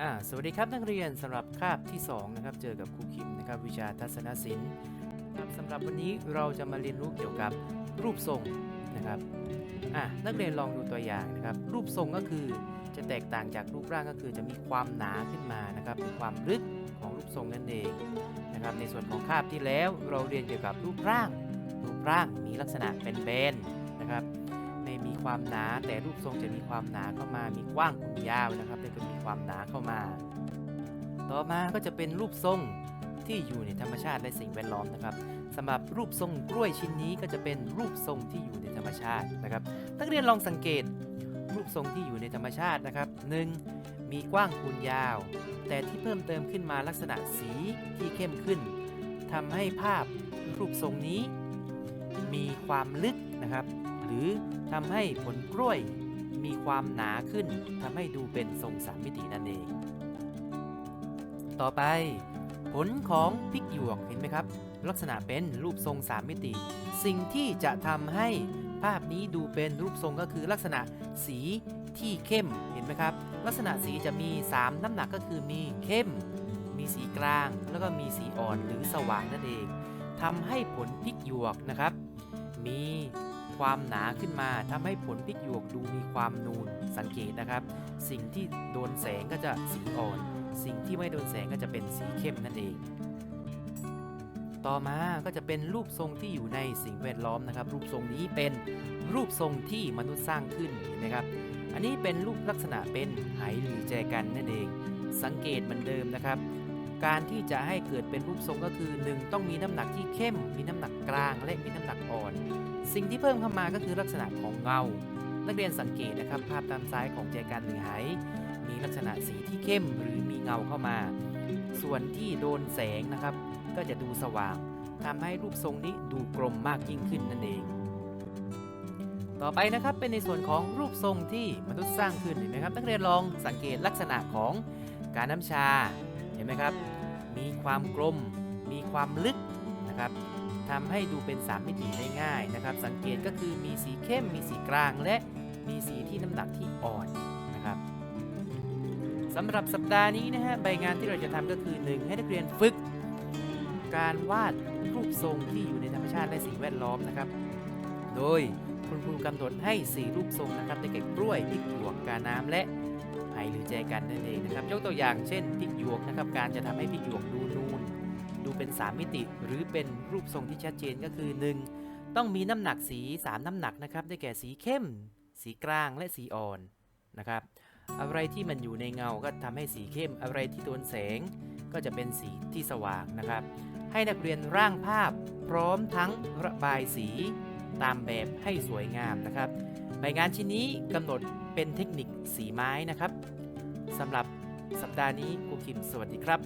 อ่าสวัสดีครับนักเรียนสำหรับคาบที่2นะครับเจอกับครูคิมนะครับวิชาทัศนศิลป์ครับสำหรับวันนี้เราจะมาเรียนรู้เกี่ยวกับรูปทรงนะครับอะนักเรียนลองดูตัวอย่างนะครับ รูปทรงก็คือจะแตกต่างจากรูปร่างก็คือจะมีความหนาขึ้นมานะครับมีความลึกของรูปทรงนั่นเองนะครับในส่วนของคาบที่แล้วเราเรียนเกี่ยวกับรูปร่าง รูปร่างมีลักษณะเป็นเบนนะครับ ความหนา แต่รูปทรงจะมีความหนาเข้ามา มีกว้างคูณยาวนะครับแล้วก็มีความหนาเข้ามา ต่อมาก็จะเป็นรูปทรงที่อยู่ในธรรมชาติและสิ่งแวดล้อมนะครับสำหรับรูปทรงกล้วยชิ้นนี้ก็จะเป็นรูปทรงที่อยู่ในธรรมชาตินะครับนักเรียนลองสังเกตรูปทรงที่อยู่ในธรรมชาตินะครับหนึ่งมีกว้างคูณยาว แต่ที่เพิ่มเติมขึ้นมาลักษณะสีที่เข้มขึ้นทำให้ภาพรูปทรงนี้ มีความลึกนะครับ หรือทำให้ผลกล้วยมีความหนาขึ้นทำให้ดูเป็นทรงสามมิตินั่นเอง ต่อไป ผลของพริกหยวกเห็นไหมครับ ลักษณะเป็นรูปทรงสามมิติ สิ่งที่จะทำให้ภาพนี้ดูเป็นรูปทรงก็คือลักษณะสีที่เข้มเห็นไหมครับ ลักษณะสีจะมี 3 น้ำหนักก็คือมีเข้ม มีสีกลาง แล้วก็มีสีอ่อนหรือสว่างนั่นเองทำให้ผลพริกหยวกนะครับ มี ความหนาขึ้นมาทำให้ผลพริกหยวกดูมีความนูนสังเกตนะครับ สิ่งที่โดนแสงก็จะสีอ่อน สิ่งที่ไม่โดนแสงก็จะเป็นสีเข้มนั่นเอง ต่อมาก็จะเป็นรูปทรงที่อยู่ในสิ่งแวดล้อมนะครับ รูปทรงนี้เป็นรูปทรงที่มนุษย์สร้างขึ้นเห็นไหมครับ อันนี้เป็นรูปลักษณะเป็นไหหรือแจกันนั่นเอง สังเกตเหมือนเดิมนะครับ การที่จะให้เกิดเป็นรูปทรงก็คือ 1 ต้องมีน้ำหนักที่เข้ม มีน้ำหนักกลาง และมีน้ำหนักอ่อน สิ่งที่เพิ่มเข้ามาก็คือลักษณะของเงา นักเรียนสังเกตนะครับ ภาพตามซ้ายของแจกันหรือไหมีลักษณะสีที่เข้มหรือมีเงาเข้ามา ส่วนที่โดนแสงนะครับ ก็จะดูสว่างทำให้รูปทรงนี้ดูกลมมากยิ่งขึ้นนั่นเอง ต่อไปนะครับเป็นในส่วนของรูปทรงที่มนุษย์สร้างขึ้นเห็นไหมครับนักเรียนลองสังเกตลักษณะของการน้ำชา ไหมครับ มีความกลม มีความลึกนะครับทำให้ดูเป็น 3 มิติได้ง่ายนะครับ สังเกตก็คือมีสีเข้ม มีสีกลาง และมีสีที่น้ำหนักที่อ่อนนะครับสำหรับสัปดาห์นี้นะฮะใบงานที่เราจะทำก็คือ 1 ให้นักเรียนฝึก การวาดรูปทรงที่อยู่ในธรรมชาติและสิ่งแวดล้อมนะครับ โดยคุณครูกำหนดให้ 4 รูปทรงนะครับได้แก่กล้วยพริกหยวกกาน้ำและ ไหหรือแจกันนั่นเองนะครับ ยกตัวอย่างเช่นพริกหยวกนะครับ การจะทำให้พริกหยวกดูนูน ดูเป็น 3 มิติ หรือเป็นรูปทรงที่ชัดเจนก็คือ 1. ต้องมีน้ำหนักสี 3 น้ำหนักนะครับ ได้แก่สีเข้ม สีกลางและสีอ่อนนะครับ อะไรที่มันอยู่ในเงาก็ทำให้สีเข้ม อะไรที่โดนแสงก็จะเป็นสีที่สว่างนะครับ ให้นักเรียนร่างภาพพร้อมทั้งระบายสีตามแบบให้สวยงามนะครับ ใบงานชิ้นนี้กำหนดเป็นเทคนิคสีไม้นะครับสำหรับสัปดาห์นี้ครูคิมสวัสดีครับ